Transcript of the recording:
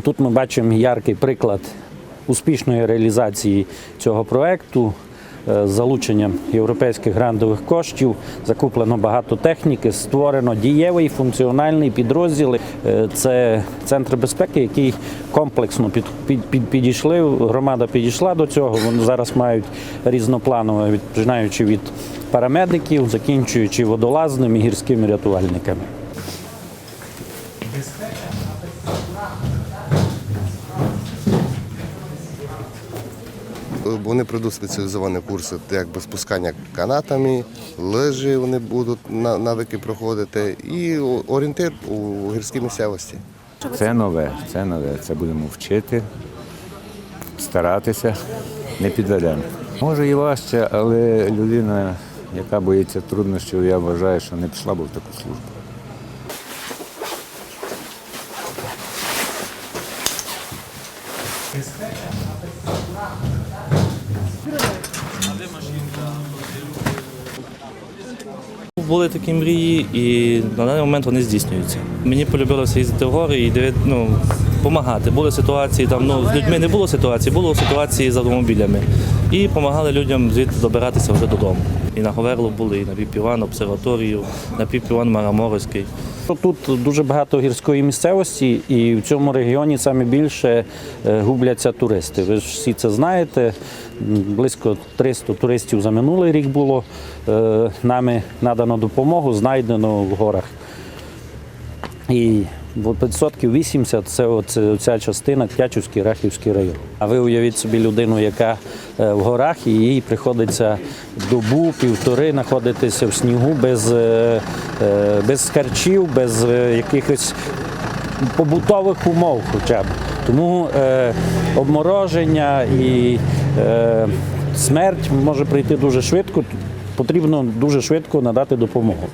Тут ми бачимо яркий приклад успішної реалізації цього проекту. Е, З залученням європейських грантових коштів закуплено багато техніки, створено дієвий функціональний підрозділ. Е, Це центр безпеки, який комплексно під, під, під, підійшли. Громада підійшла до цього. Вони зараз мають різнопланове, від- починаючи від парамедиків, закінчуючи водолазними гірськими рятувальниками. Вони пройдуть спеціалізовані курси, якби спускання канатами, лижі вони будуть навики проходити і орієнтир у гірській місцевості. Це нове, це нове. Це будемо вчити, старатися, не підведемо. Може і важче, але людина, яка боїться труднощів, я вважаю, що не пішла б в таку службу. Були такі мрії, і на даний момент вони здійснюються. Мені полюбилося їздити в гори і ну, допомагати. Були ситуації там, ну, з людьми не було ситуації, було ситуації з автомобілями. І допомагали людям звідти добиратися вже додому. І на Говерло були, і на Піпіван обсерваторію, на Піпіван Мараморський. Тут дуже багато гірської місцевості, і в цьому регіоні саме більше е, губляться туристи. Ви ж всі це знаєте. Близько 300 туристів за минулий рік було. Е, Нами надано допомогу, знайдено в горах. І відсотків 80 це оце- ця частина Тячівський Рахівський район. А ви уявіть собі людину, яка е, в горах, і їй приходиться добу, півтори знаходитися в снігу без, е, е, без харчів, без якихось побутових умов хоча б. Тому е, обмороження і е, смерть може прийти дуже швидко. Потрібно дуже швидко надати допомогу.